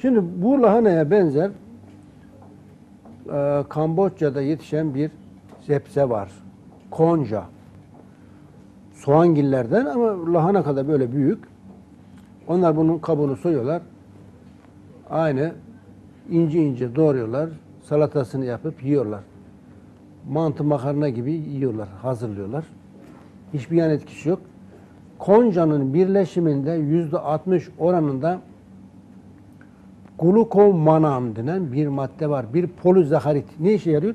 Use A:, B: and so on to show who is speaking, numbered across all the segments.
A: Şimdi bu lahanaya benzer e, Kamboçya'da yetişen bir zepse var. Konca. Soğangillerden ama lahana kadar böyle büyük. Onlar bunun kabuğunu soyuyorlar. Aynı ince ince doğruyorlar. Salatasını yapıp yiyorlar. Mantı makarna gibi yiyorlar, hazırlıyorlar. Hiçbir yan etkisi yok. Konca'nın birleşiminde yüzde 60 oranında glukomanan denen bir madde var. Bir polizaharit. Ne işe yarıyor?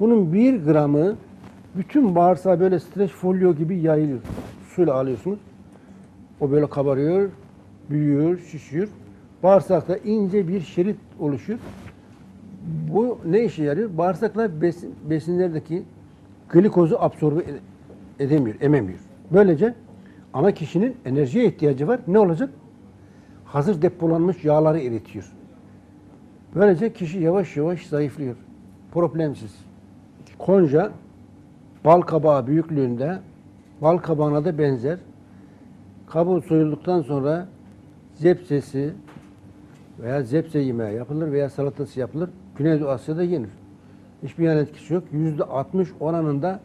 A: Bunun bir gramı bütün bağırsağa böyle streç folyo gibi yayılıyor. Suyla alıyorsunuz. O böyle kabarıyor, büyüyor, şişiyor. Bağırsakta ince bir şerit oluşuyor. Bu ne işe yarıyor? Bağırsaklar besin, besinlerdeki glikozu absorbe ede- edemiyor, ememiyor. Böylece ama kişinin enerjiye ihtiyacı var. Ne olacak? Hazır depolanmış yağları eritiyor. Böylece kişi yavaş yavaş zayıflıyor. Problemsiz. Konca bal kabağı büyüklüğünde bal kabağına da benzer. Kabuğu soyulduktan sonra zepsesi veya zepse yemeği yapılır veya salatası yapılır. Güneydoğu Asya'da yenir. Hiçbir yan etkisi yok. Yüzde 60 oranında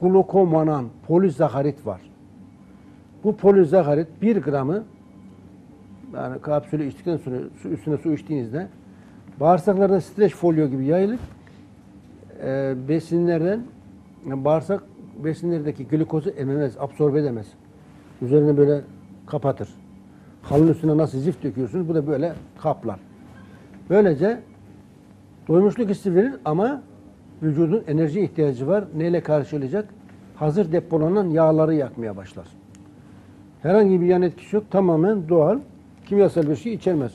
A: glukomanan polizaharit var. Bu polizaharit 1 gramı yani kapsülü içtikten sonra su, üstüne su içtiğinizde bağırsaklarda streç folyo gibi yayılır. Ee, besinlerden yani bağırsak besinlerdeki glikozu ememez, absorbe edemez. Üzerine böyle kapatır. Halının üstüne nasıl zift döküyorsunuz bu da böyle kaplar. Böylece doymuşluk hissi verir ama vücudun enerji ihtiyacı var. Neyle karşılayacak? Hazır depolanan yağları yakmaya başlar. Herhangi bir yan etkisi yok. Tamamen doğal. Kimyasal bir şey içermez.